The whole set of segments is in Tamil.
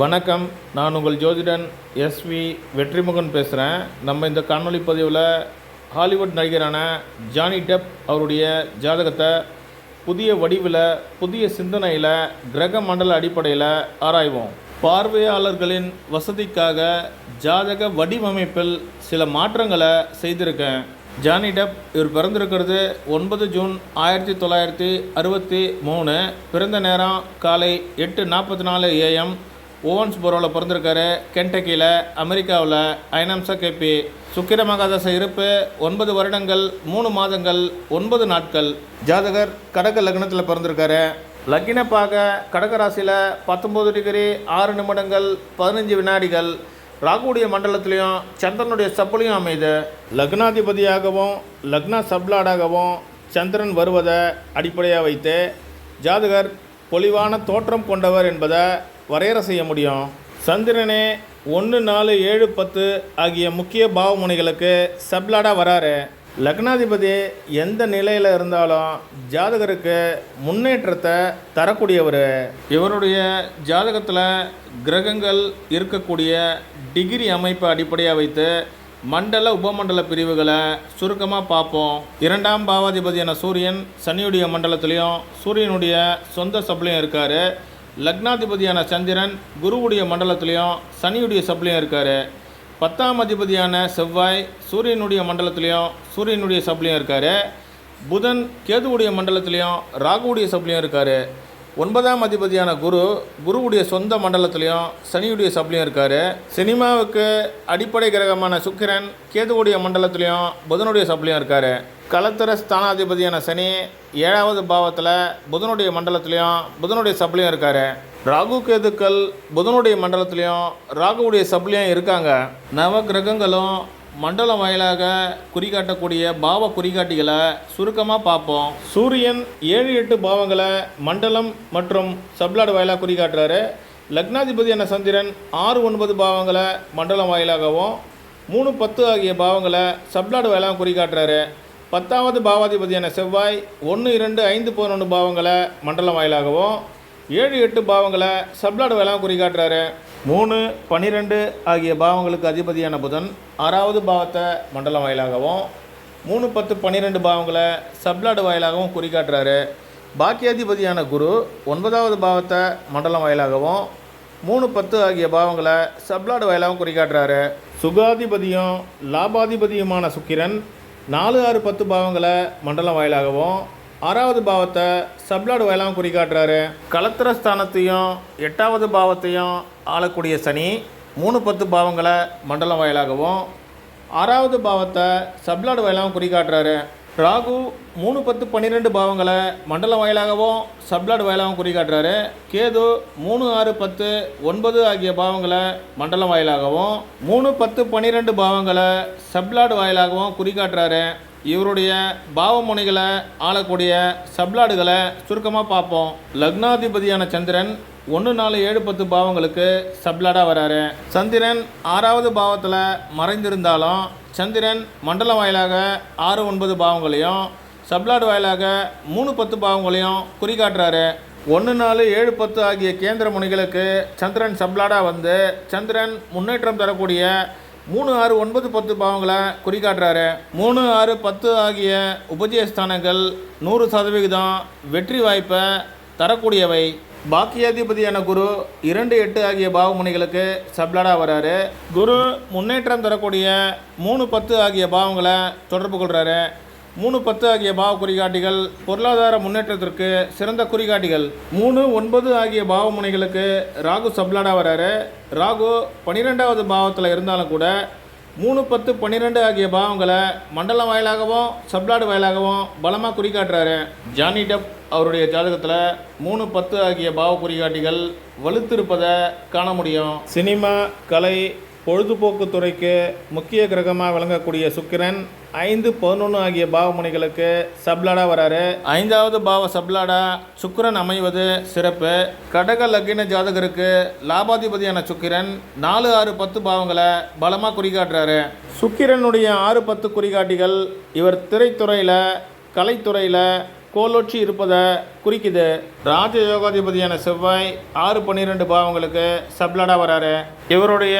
வணக்கம். நான் உங்கள் ஜோதிடன் எஸ்வி வெற்றிமுகன் பேசுகிறேன் நம்ம இந்த காணொலி பதிவில் ஹாலிவுட் நடிகரான ஜானி டெப் அவருடைய ஜாதகத்தை புதிய வடிவில் புதிய சிந்தனையில் கிரக மண்டல அடிப்படையில் ஆராய்வோம். பார்வையாளர்களின் வசதிக்காக ஜாதக வடிவமைப்பில் சில மாற்றங்களை செய்திருக்கேன். ஜானி டெப் இவர் பிறந்திருக்கிறது ஒன்பது ஜூன் ஆயிரத்தி தொள்ளாயிரத்தி அறுபத்தி மூணு. பிறந்த நேரம் காலை எட்டு நாற்பத்தி நாலு ஏஎம் ஓவன்ஸ்போரோவில் பிறந்திருக்காரு. கென்டக்கியில் அமெரிக்காவில் ஐனம்சா கேபி சுக்கிர மகாதச இருப்பு ஒன்பது வருடங்கள் மூணு மாதங்கள் ஒன்பது நாட்கள். ஜாதகர் கடக லக்னத்தில் பிறந்திருக்காரு. லக்கின பார்க்க கடக ராசியில் பத்தொம்போது டிகிரி ஆறு நிமிடங்கள் பதினஞ்சு வினாடிகள். ராகுடைய மண்டலத்திலையும் சந்திரனுடைய சப்பலையும் அமையுது. லக்னாதிபதியாகவும் லக்னா சப்லாடாகவும் சந்திரன் வருவதை அடிப்படையாக வைத்து ஜாதகர் பொலிவான தோற்றம் கொண்டவர் என்பதை வரையறை செய்ய முடியும். சந்திரனே ஒன்று நாலு ஏழு பத்து ஆகிய முக்கிய பாவமுனைகளுக்கு சப்லாடாக வராரு. லக்னாதிபதி எந்த நிலையில் இருந்தாலும் ஜாதகருக்கு முன்னேற்றத்தை தரக்கூடியவர். இவருடைய ஜாதகத்தில் கிரகங்கள் இருக்கக்கூடிய டிகிரி அமைப்பை அடிப்படையாக வைத்து மண்டல உபமண்டல பிரிவுகளை சுருக்கமாக பார்ப்போம். இரண்டாம் பாவாதிபதியான சூரியன் சனியுடைய மண்டலத்திலையும் சூரியனுடைய சொந்த சப்ளையும் இருக்கார். லக்னாதிபதியான சந்திரன் குருவுடைய மண்டலத்திலையும் சனியுடைய சப்ளையும் இருக்கார். பத்தாம் அதிபதியான செவ்வாய் சூரியனுடைய மண்டலத்திலையும் சூரியனுடைய சப்ளையும் இருக்கார். புதன் கேதுவுடைய மண்டலத்திலையும் ராகுவுடைய சப்ளையும் இருக்கார். ஒன்பதாம் அதிபதியான குரு குருவுடைய சொந்த மண்டலத்திலையும் சனியுடைய சப்லையும் இருக்கார். சினிமாவுக்கு அடிப்படை கிரகமான சுக்கிரன் கேதுவுடைய மண்டலத்திலையும் புதனுடைய சப்லையும் இருக்கார். கலத்தர ஸ்தானாதிபதியான சனி ஏழாவது பாவத்தில் புதனுடைய மண்டலத்திலையும் புதனுடைய சப்ளையும் இருக்கார். ராகு கேதுக்கள் புதனுடைய மண்டலத்திலையும் ராகுவுடைய சப்லையும் இருக்காங்க. நவ கிரகங்களும் மண்டலம் வாயிலாக குறிகாட்டக்கூடிய பாவ குறிகாட்டிகளை சுருக்கமாக பார்ப்போம். சூரியன் ஏழு எட்டு பாவங்களை மண்டலம் மற்றும் சப்லாடு வாயிலாக குறிகாட்டுறாரு. லக்னாதிபதியான சந்திரன் ஆறு ஒன்பது பாவங்களை மண்டலம் வாயிலாகவும் மூணு பத்து ஆகிய பாவங்களை சப்ளாடு வாயிலாக குறிகாட்டுறாரு. பத்தாவது பாவாதிபதியான செவ்வாய் ஒன்று இரண்டு ஐந்து பதினொன்று பாவங்களை மண்டலம் வாயிலாகவும் ஏழு எட்டு பாவங்களை சப்ளாடு வாயிலாக குறிகாட்டுறாரு. மூணு பன்னிரெண்டு ஆகிய பாவங்களுக்கு அதிபதியான புதன் ஆறாவது பாவத்தை மண்டலம் வாயிலாகவும் மூணு பத்து பன்னிரெண்டு பாவங்களை சப்லாடு வாயிலாகவும் குறிகாட்டுறாரு. பாக்கியாதிபதியான குரு ஒன்பதாவது பாவத்தை மண்டலம் வாயிலாகவும் மூணு பத்து ஆகிய பாவங்களை சப்லாடு வாயிலாகவும் குறிகாட்டுறாரு. சுகாதிபதியும் லாபாதிபதியுமான சுக்கிரன் நாலு ஆறு பத்து பாவங்களை மண்டலம் வாயிலாகவும் ஆறாவது பாவத்தை சப்ளாடு வாயிலாகவும் குறிக்காட்டுறாரு கலத்திர ஸ்தானத்தையும் எட்டாவது பாவத்தையும் ஆளக்கூடிய சனி மூணு பத்து பாவங்களை மண்டலம் வாயிலாகவும் ஆறாவது பாவத்தை சப்ளாடு வாயிலாகவும் குறிகாட்டுறாரு. ராகு மூணு பத்து பன்னிரெண்டு பாவங்களை மண்டலம் வாயிலாகவும் சப்ளாடு வாயிலாகவும் குறிகாட்டுறாரு. கேது மூணு ஆறு பத்து ஒன்பது ஆகிய பாவங்களை மண்டலம் வாயிலாகவும் மூணு பத்து பன்னிரெண்டு பாவங்களை சப்ளாடு வாயிலாகவும் குறிகாட்டுறாரு. இவருடைய பாவமுனைகளை ஆளக்கூடிய சப்ளாடுகளை சுருக்கமாக பார்ப்போம். லக்னாதிபதியான சந்திரன் ஒன்று நாலு ஏழு பத்து பாவங்களுக்கு சப்லாடாக வராரு. சந்திரன் ஆறாவது பாவத்தில் மறைந்திருந்தாலும் சந்திரன் மண்டலம் வாயிலாக ஆறு ஒன்பது பாவங்களையும் சப்லாடு வாயிலாக மூணு பத்து பாவங்களையும் குறிகாட்டுறாரு. ஒன்று நாலு ஏழு பத்து ஆகிய கேந்திர முனைகளுக்கு சந்திரன் சப்லாடாக வந்து சந்திரன் முன்னேற்றம் தரக்கூடிய மூணு ஆறு ஒன்பது பத்து பாவங்களை? குறிகாட்டுறாரு. மூணு ஆறு பத்து ஆகிய உபஜயஸ்தானங்கள் நூறு சதவிகிதம் வெற்றி வாய்ப்பை தரக்கூடியவை. பாக்கியாதிபதியான குரு இரண்டு எட்டு ஆகிய பாவமுனைகளுக்கு சப்ளடாக வராரு. குரு முன்னேற்றம் தரக்கூடிய மூணு பத்து ஆகிய பாவங்களை தொடர்பு கொள்கிறாரு மூணு பத்து ஆகிய பாவ குறிகாட்டிகள் பொருளாதார முன்னேற்றத்திற்கு சிறந்த குறிகாட்டிகள். மூணு ஒன்பது ஆகிய பாவமுனைகளுக்கு ராகு சப்லாடா வராரு. ராகு பன்னிரெண்டாவது பாவத்தில் இருந்தாலும் கூட மூணு பத்து பன்னிரெண்டு ஆகிய பாவங்களை மண்டலம் வாயிலாகவும் சப்லாடு வாயிலாகவும் பலமாக குறிகாட்டுறாரு. ஜானி டப் அவருடைய ஜாதகத்தில் மூணு பத்து ஆகிய பாவ குறிகாட்டிகள் வலுத்திருப்பதை காண முடியும். சினிமா கலை பொழுதுபோக்கு துறைக்கு முக்கிய கிரகமாக விளங்கக்கூடிய சுக்கிரன் ஐந்து பதினொன்று ஆகிய பாவமுனைகளுக்கு சப்ளாடாக வராரு. ஐந்தாவது பாவ சப்ளாடா சுக்கிரன் அமைவது சிறப்பு. கடக லக்கின ஜாதகருக்கு லாபாதிபதியான சுக்கிரன் நாலு ஆறு பத்து பாவங்களை பலமாக குறிகாட்டுறாரு. சுக்கிரனுடைய ஆறு பத்து குறிகாட்டிகள் இவர் திரைத்துறையில் கலைத்துறையில் கோலொற்றி இருப்பதை குறிக்குது. ராஜ யோகாதிபதியான செவ்வாய் ஆறு பன்னிரெண்டு பாவங்களுக்கு சப்ளடாக வராரு. இவருடைய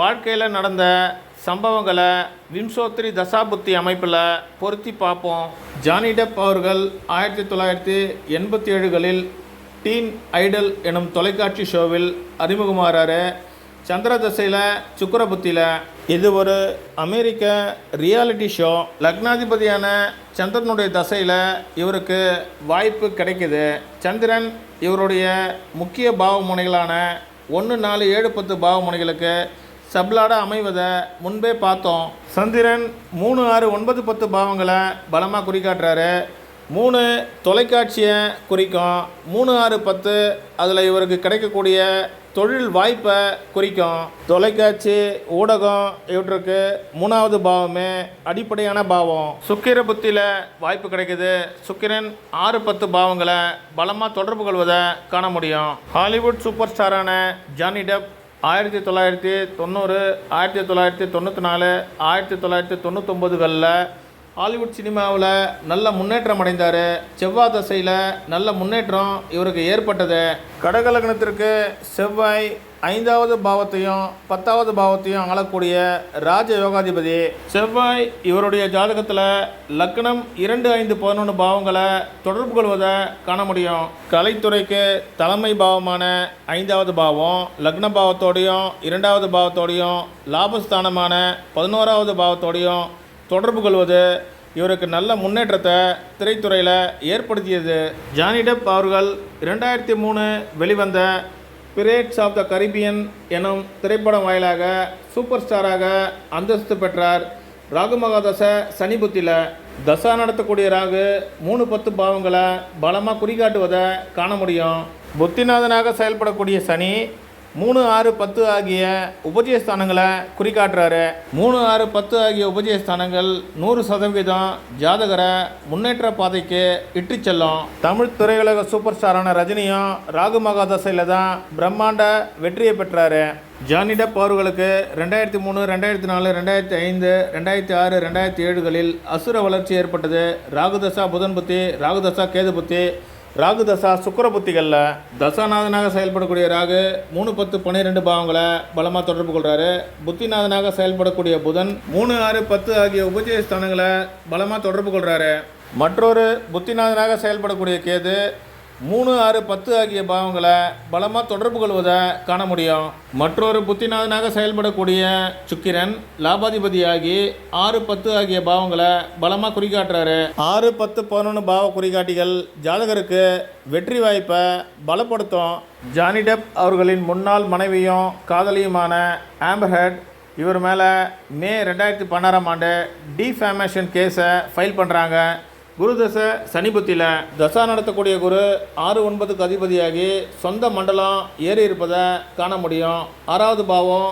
வாழ்க்கையில் நடந்த சம்பவங்களை விம்சோத்ரி தசாபுத்தி அமைப்பில் பொருத்தி பார்ப்போம். ஜானி டெப் அவர்கள் ஆயிரத்தி தொள்ளாயிரத்தி எண்பத்தி ஏழுகளில் டீன் ஐடல் எனும் தொலைக்காட்சி ஷோவில் அறிமுகமாகிறாரு சந்திர தசையில் சுக்கரபுத்தியில். இது ஒரு அமெரிக்க ரியாலிட்டி ஷோ. லக்னாதிபதியான சந்திரனுடைய தசையில் இவருக்கு வாய்ப்பு கிடைக்குது. சந்திரன் இவருடைய முக்கிய பாவமுனைகளான ஒன்று நாலு ஏழு பத்து பாவமுனைகளுக்கு சப்லாட அமைவதை முன்பே பார்த்தோம். சந்திரன் மூணு ஆறு ஒன்பது பத்து பாவங்களை பலமாக குறிக்காட்டுறாரு. மூணு தொலைக்காட்சியை குறிக்கும். மூணு ஆறு பத்து அதில் இவருக்கு கிடைக்கக்கூடிய தொழில் வாய்ப்பை குறிக்கும். தொலைக்காட்சி ஊடகம் இவற்றுக்கு மூணாவது பாவமே அடிப்படையான பாவம். சுக்கிர புத்தியில் வாய்ப்பு கிடைக்குது. சுக்கிரன் ஆறு பத்து பாவங்களை பலமாக தொடர்பு கொள்வதை காண முடியும். ஹாலிவுட் சூப்பர் ஸ்டாரான ஜானி டெப் ஆயிரத்தி தொள்ளாயிரத்தி தொண்ணூறு ஆயிரத்தி தொள்ளாயிரத்தி தொண்ணூற்றி நாலு ஆயிரத்தி தொள்ளாயிரத்தி தொண்ணூற்றொம்பதுகளில் ஹாலிவுட் சினிமாவில் நல்ல முன்னேற்றம் அடைந்தார். செவ்வாய் தசையில் நல்ல முன்னேற்றம் இவருக்கு ஏற்பட்டது. கடகலக்னத்திற்கு செவ்வாய் ஐந்தாவது பாவத்தையும் பத்தாவது பாவத்தையும் ஆளக்கூடிய ராஜ யோகாதிபதி செவ்வாய் இவருடைய ஜாதகத்தில் லக்னம் இரண்டு ஐந்து பதினொன்று பாவங்களை தொடர்பு கொள்வதை காண முடியும். கலைத்துறைக்கு தலைமை பாவமான ஐந்தாவது பாவம் லக்ன பாவத்தோடையும் இரண்டாவது பாவத்தோடையும் லாபஸ்தானமான பதினோராவது பாவத்தோடையும் தொடர்பு கொள்வது இவருக்கு நல்ல முன்னேற்றத்தை திரைத்துறையில் ஏற்படுத்தியது. ஜானிடப் அவர்கள் இரண்டாயிரத்தி மூணு வெளிவந்த பிரேட்ஸ் ஆஃப் த கரிபியன் எனும் திரைப்படம் வாயிலாக சூப்பர் ஸ்டாராக அந்தஸ்து பெற்றார். ராகு மகாதச சனி புத்தியில் தசா நடத்தக்கூடிய ராகு மூணு பத்து பாவங்களை பலமாக குறிகாட்டுவதை காண முடியும். புத்திநாதனாக செயல்படக்கூடிய சனி மூணு ஆறு பத்து ஆகிய உபஜய ஸ்தானங்களை குறிக்காட்டுறாரு மூணு ஆறு பத்து ஆகிய உபஜய ஸ்தானங்கள் நூறு சதவிகிதம் ஜாதகரை முன்னேற்ற பாதைக்கு இட்டு செல்லும். தமிழ் திரையுலக சூப்பர் ஸ்டாரான ரஜினியும் ராகு மகாதசையில் தான் பிரம்மாண்ட வெற்றியை பெற்றாரு. ஜானி டெப் அவர்களுக்கு ரெண்டாயிரத்தி மூணு ரெண்டாயிரத்தி நாலு ரெண்டாயிரத்தி ஐந்து ரெண்டாயிரத்தி ஆறு ரெண்டாயிரத்தி ஏழுகளில் அசுர வளர்ச்சி ஏற்பட்டது. ராகுதசா புதன் புத்தி ராகுதசா கேது புத்தி ராகு தசா சுக்கர புத்திகளில் தசாநாதனாக செயல்படக்கூடிய ராகு மூணு பத்து பன்னிரெண்டு பாவங்களை பலமாக தொடர்பு கொள்கிறாரு புத்திநாதனாக செயல்படக்கூடிய புதன் மூணு ஆறு பத்து ஆகிய உபஜய ஸ்தானங்களை பலமாக தொடர்பு கொள்கிறாரு மற்றொரு புத்திநாதனாக செயல்படக்கூடிய கேது மூணு ஆறு பத்து ஆகிய பாவங்களை பலமாக தொடர்பு கொள்வதை காண முடியும். மற்றொரு புத்திநாதனாக செயல்படக்கூடிய சுக்கிரன் லாபாதிபதியாகி ஆறு பத்து ஆகிய பாவங்களை பலமாக குறிகாட்டுறாரு. ஆறு பத்து பதினொன்று பாவ குறிகாட்டிகள் ஜாதகருக்கு வெற்றி வாய்ப்பை பலப்படுத்தும். ஜானி டெப் அவர்களின் முன்னாள் மனைவியும் காதலியுமான ஆம்பர்ஹெட் இவர் மேலே மே ரெண்டாயிரத்தி பன்னெண்டாம் ஆண்டு டிஃபேமேஷன் கேஸை ஃபைல் பண்ணுறாங்க குரு தசை சனி புத்தியில் தசா நடத்தக்கூடிய குரு ஆறு ஒன்பதுக்கு அதிபதியாகி சொந்த மண்டலம் ஏறி இருப்பதை காண முடியும். ஆறாவது பாவம்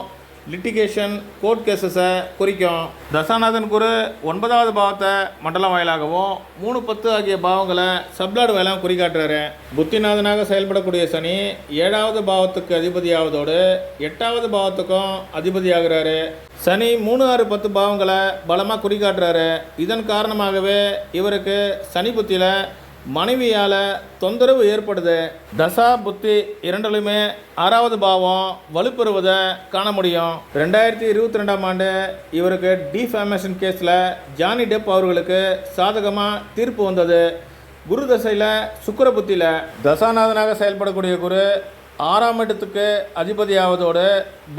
லிட்டிகேஷன் கோர்ட் கேசஸை குறிக்கும். தசாநாதன் குரு ஒன்பதாவது பாவத்தை மண்டலம் வாயிலாகவும் மூணு பத்து ஆகிய பாவங்களை சப்ளாடு வாயிலாகவும் குறிக்காட்டுறாரு புத்திநாதனாக செயல்படக்கூடிய சனி ஏழாவது பாவத்துக்கு அதிபதியாவதோடு எட்டாவது பாவத்துக்கும் அதிபதியாகிறாரு. சனி மூணு ஆறு பத்து பாவங்களை பலமாக குறிக்காட்டுறாரு இதன் காரணமாகவே இவருக்கு சனி புத்தியில் மனைவியால் தொந்தரவு ஏற்படுது தசா புத்தி இரண்டிலுமே ஆறாவது பாவம் வலுப்பெறுவதை காண முடியும். ரெண்டாயிரத்தி இருபத்தி ரெண்டாம் ஆண்டு இவருக்கு டிஃபேமேஷன் கேஸில் ஜானி டெப் அவர்களுக்கு சாதகமாக தீர்ப்பு வந்தது. குரு தசையில் சுக்கர புத்தியில் தசாநாதனாக செயல்படக்கூடிய குரு ஆறாம் இடத்துக்கு அதிபதியாவதோடு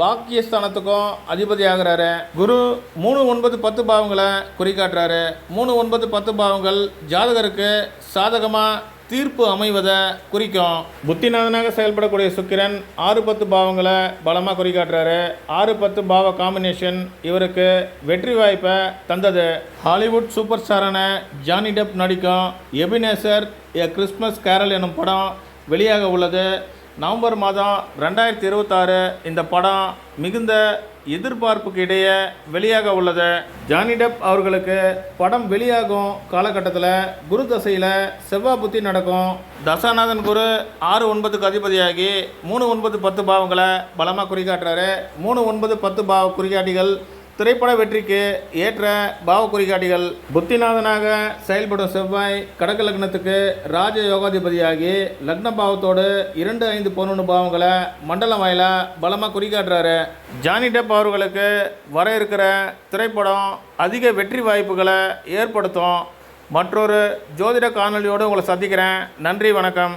பாக்கியஸ்தானத்துக்கும் அதிபதியாகிறாரு. குரு மூணு ஒன்பது பத்து பாவங்களை குறிக்காட்டுறாரு மூணு ஒன்பது பத்து பாவங்கள் ஜாதகருக்கு சாதகமாக தீர்ப்பு அமைவதை குறிக்கும். புத்திநாதனாக செயல்படக்கூடிய சுக்கிரன் ஆறு பத்து பாவங்களை பலமாக குறிக்காட்டுறாரு ஆறு பத்து பாவ காம்பினேஷன் இவருக்கு வெற்றி வாய்ப்பை தந்தது. ஹாலிவுட் சூப்பர் ஸ்டாரான ஜானி டெப் நடிக்கும் எபினேசர் எ கிறிஸ்மஸ் கேரல் எனும் படம் வெளியாக உள்ளது. நவம்பர் மாதம் ரெண்டாயிரத்தி இருபத்தாறு இந்த படம் மிகுந்த எதிர்பார்ப்புக்கு இடையே வெளியாக உள்ளது. ஜானி டெப் அவர்களுக்கு படம் வெளியாகும் காலகட்டத்தில் குரு தசையில் செவ்வாய் புத்தி நடக்கும். தசாநாதன் குரு ஆறு ஒன்பதுக்கு அதிபதியாகி மூணு ஒன்பது பத்து பாவங்களை பலமாக குறிகாட்டுறாரு. மூணு ஒன்பது பத்து பாவ குறிகாட்டிகள் திரைப்பட வெற்றிக்கு ஏற்ற பாவ குறிகாட்டிகள் புத்திநாதனாக செயல்படும் செவ்வாய் கடக லக்னத்துக்கு ராஜ யோகாதிபதியாகி லக்ன பாவத்தோடு இரண்டு ஐந்து பதினொன்று பாவங்களை மண்டலம் வாயிலாக பலமாக குறிகாட்டுறாரு. ஜானி டெப் அவர்களுக்கு வர இருக்கிற திரைப்படம் அதிக வெற்றி வாய்ப்புகளை ஏற்படுத்தும். மற்றொரு ஜோதிட காணொலியோடு உங்களை சந்திக்கிறேன். நன்றி வணக்கம்.